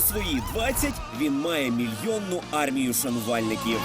свої 20 він має мільйонну армію шанувальників.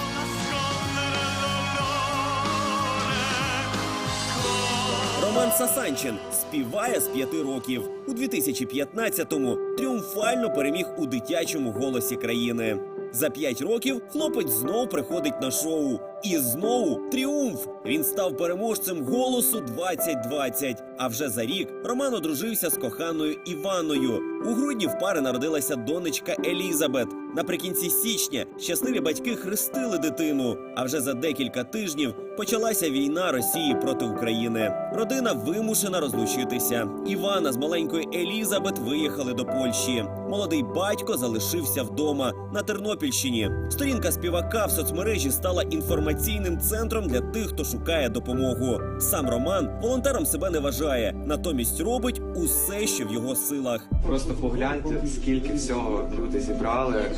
Роман Сасанчин співає з п'яти років. У 2015-му тріумфально переміг у дитячому голосі країни. За п'ять років хлопець знов приходить на шоу. І знову тріумф. Він став переможцем голосу 2020. А вже за рік Роман одружився з коханою Іваною. У грудні в пари народилася донечка Елізабет. Наприкінці січня щасливі батьки хрестили дитину. А вже за декілька тижнів почалася війна Росії проти України. Родина вимушена розлучитися. Івана з маленькою Елізабет виїхали до Польщі. Молодий батько залишився вдома на Тернопільщині. Сторінка співака в соцмережі стала інформаційним центром для тих, хто шукає допомогу. Сам Роман волонтером себе не вважає, натомість робить усе, що в його силах. Просто погляньте, скільки всього люди зібрали. Е,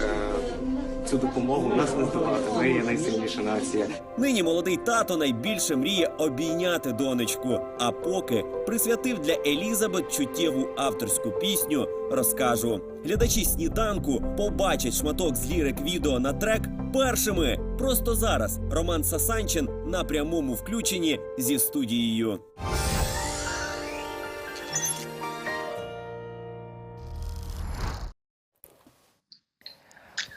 Цю допомогу нас не здавати. Ми є найсильніша нація. Нині молодий тато найбільше мріє обійняти донечку. А поки присвятив для Елізабет чуттєву авторську пісню, розкажу. Глядачі сніданку побачать шматок з лірик відео на трек першими. Просто зараз Роман Сасанчин на прямому включенні зі студією.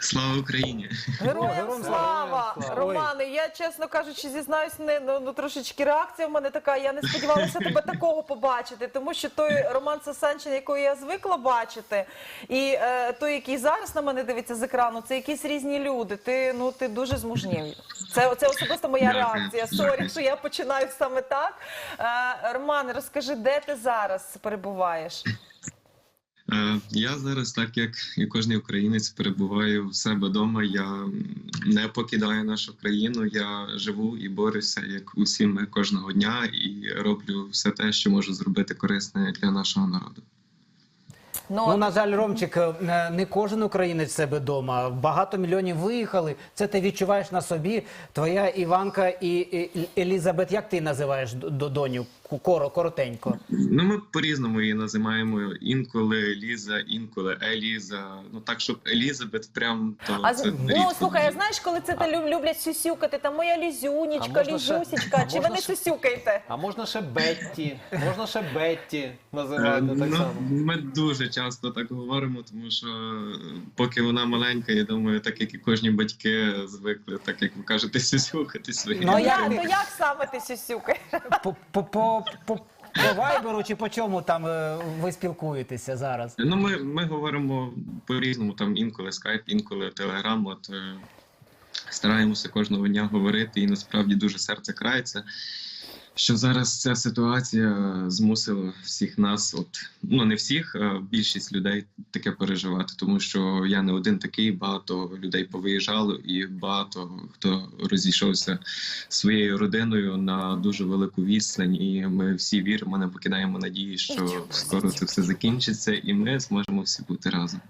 Слава Україні! Героям Героям слава! слава! Романе, я чесно кажучи, зізнаюсь, не ну, ну трошечки реакція в мене така. Я не сподівалася тебе такого побачити, тому що той Роман Сасанчин, якого я звикла бачити, і е, той, який зараз на мене дивиться з екрану, це якісь різні люди. Ти ну ти дуже змужнів. Це, це особисто моя Дякую. реакція. Сорі, що я починаю саме так. Е, Роман, розкажи, де ти зараз перебуваєш? Е, Я зараз, так як і кожен українець, перебуваю в себе вдома. Я не покидаю нашу країну. Я живу і борюся, як усі ми кожного дня, і роблю все те, що можу зробити корисне для нашого народу. Ну, на жаль, Ромчик, е, не кожен українець себе вдома. Багато мільйонів виїхали. Це ти відчуваєш на собі. Твоя Іванка і, Елізабет, як ти називаєш д- д- доню? Коро, коротенько. Ну, ми по-різному її називаємо інколи Ліза, інколи Еліза. Ну так, щоб Елізабет прям то А це ну рідко слухай, а знаєш, коли це та люблять сюсюкати, там моя лізюнічка, лізюсічка, чи ви не ще- сюсюкаєте? А можна ще Бетті, можна ще Бетті Е, називати так ну, само. Ми дуже часто так говоримо, тому що е, поки вона маленька, я думаю, так як і кожні батьки звикли, так як ви кажете, сюсюхати свої. Ну, Ну, я, то як саме ти сюсюкаєш? По, по, по, по, по вайберу чи по чому там е, ви спілкуєтеся зараз? Ну, ми, ми говоримо по-різному, там інколи скайп, інколи телеграм. От е, стараємося кожного дня говорити, і насправді дуже серце крається. Що зараз ця ситуація змусила всіх нас, от ну не всіх, а більшість людей таке переживати, тому що я не один такий, багато людей повиїжджало, і багато хто розійшовся своєю родиною на дуже велику відстань. І ми всі віримо, не покидаємо надії, що скоро це все закінчиться, і ми зможемо всі бути разом.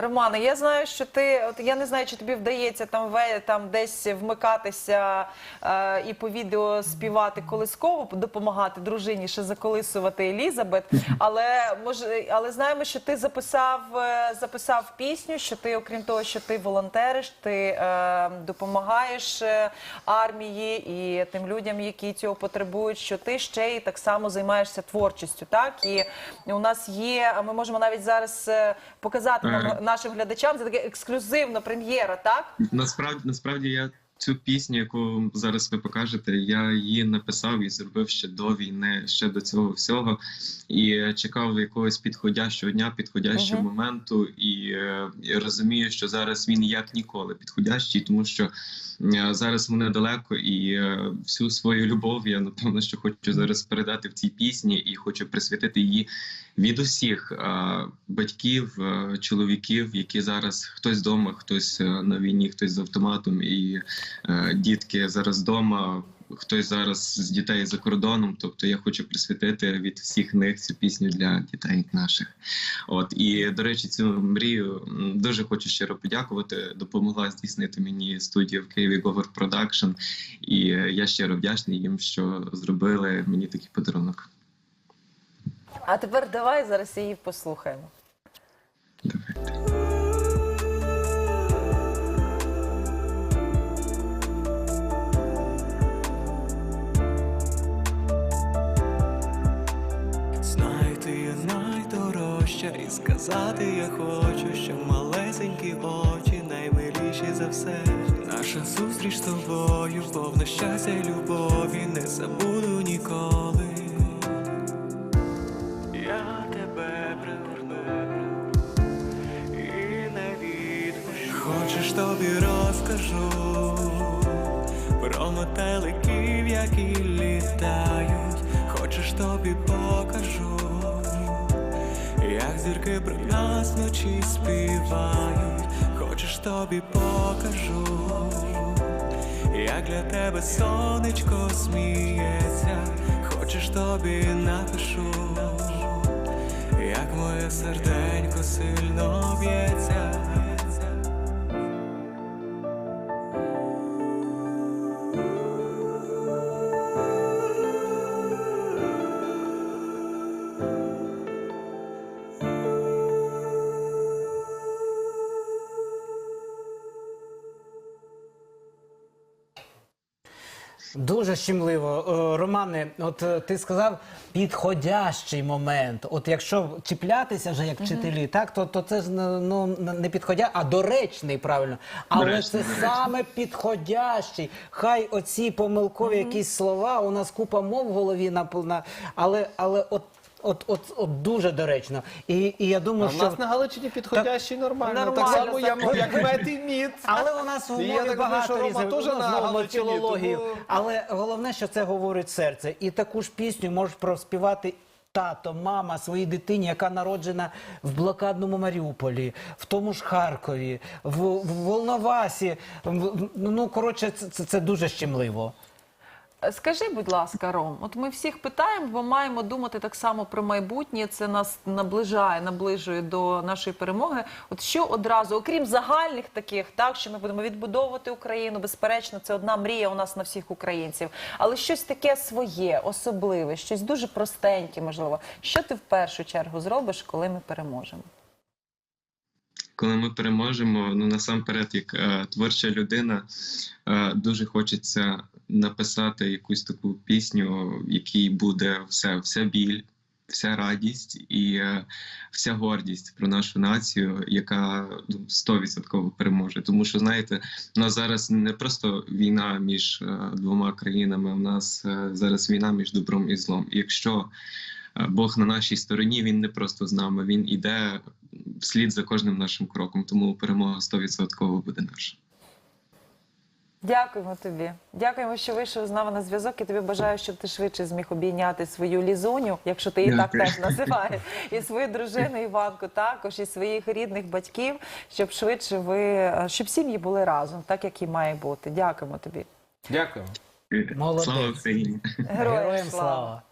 Романе, я знаю, що ти, от я не знаю, чи тобі вдається там ве- там десь вмикатися е, і по відео співати колисково, допомагати дружині ще заколисувати Елізабет. Але може, але знаємо, що ти записав, е, записав пісню, що ти, окрім того, що ти волонтериш, ти е, допомагаєш е, армії і тим людям, які цього потребують, що ти ще й так само займаєшся творчістю. Так і у нас є, а ми можемо навіть зараз е, показати нам. Нашим глядачам. Це таке ексклюзивна прем'єра, так? Насправді, насправді я цю пісню, яку зараз ви покажете, я її написав і зробив ще до війни, ще до цього всього. І чекав якогось підходящого дня, підходящого Мгм. моменту, і, е, і розумію, що зараз він як ніколи підходящий, тому що е, зараз мене далеко, і е, всю свою любов я напевно, що хочу зараз передати в цій пісні, і хочу присвятити її від усіх е, батьків, е, чоловіків, які зараз хтось вдома, хтось е, на війні, хтось з автоматом, і дітки зараз вдома. Хтось зараз з дітей за кордоном, тобто я хочу присвятити від всіх них цю пісню для дітей наших. От і до речі, цю мрію дуже хочу щиро подякувати. Допомогла здійснити мені студія в Києві Govor Production. І я щиро вдячний їм, що зробили мені такий подарунок. А тепер давай зараз її послухаємо. Давай. Знайти я і сказати я хочу, що малесенькі очі наймиліші за все. Наша зустріч з тобою, повна щастя й любові, не забуду ніколи. Тобі розкажу про метеликів, які літають. Хочеш тобі покажу, як зірки про нас вночі співають. Хочеш тобі покажу, як для тебе сонечко сміється. Хочеш тобі напишу, як моє серденько сильно б'ється. Дуже щемливо. Е, Романе, от е, ти сказав підходящий момент. От якщо чіплятися вже як вчителі, так то, то це ж ну не підходя, а доречний, правильно. Але Доречний, це доречний. саме підходящий. Хай оці помилкові якісь слова. У нас купа мов в голові наповна, але але от. От, от, от дуже доречно. І, і я А думаю, в що нас на Галичині підходящий нормально. Нормально, Так само, як, як мед і мід. Але у нас в я умові так думаю, багато що Рома різних. теж на Галичині, філологію. тому- Але головне, що це говорить серце. І таку ж пісню можеш проспівати тато, мама своїй дитині, яка народжена в блокадному Маріуполі, в тому ж Харкові, в, в Волновасі. В- Ну, коротше, це, це дуже щемливо. Скажи, будь ласка, Ром, от ми всіх питаємо, бо маємо думати так само про майбутнє. Це нас наближає, наближує до нашої перемоги. От що одразу, окрім загальних таких, так що ми будемо відбудовувати Україну, безперечно, це одна мрія у нас на всіх українців. Але щось таке своє, особливе, щось дуже простеньке, можливо. Що ти в першу чергу зробиш, коли ми переможемо? Коли ми переможемо, ну насамперед, як е, творча людина, е, дуже хочеться написати якусь таку пісню, в якій буде все, вся біль, вся радість і е, вся гордість про нашу націю, яка ну, 100% переможе. Тому що знаєте, у нас зараз не просто війна між е, двома країнами, у нас е, зараз війна між добром і злом. Якщо е, Бог на нашій стороні, він не просто з нами, він іде вслід за кожним нашим кроком. Тому перемога 100% буде наша. Дякуємо тобі. Дякуємо, що вийшов з нами на зв'язок. І тобі бажаю, щоб ти швидше зміг обійняти свою лізуню, якщо ти її так теж називаєш, і свою дружину Іванку, також і своїх рідних батьків, щоб швидше ви е, щоб сім'ї були разом, так як і має бути. Дякуємо тобі. Дякую. Е, Молодець. Слава Україні! Героям, слава.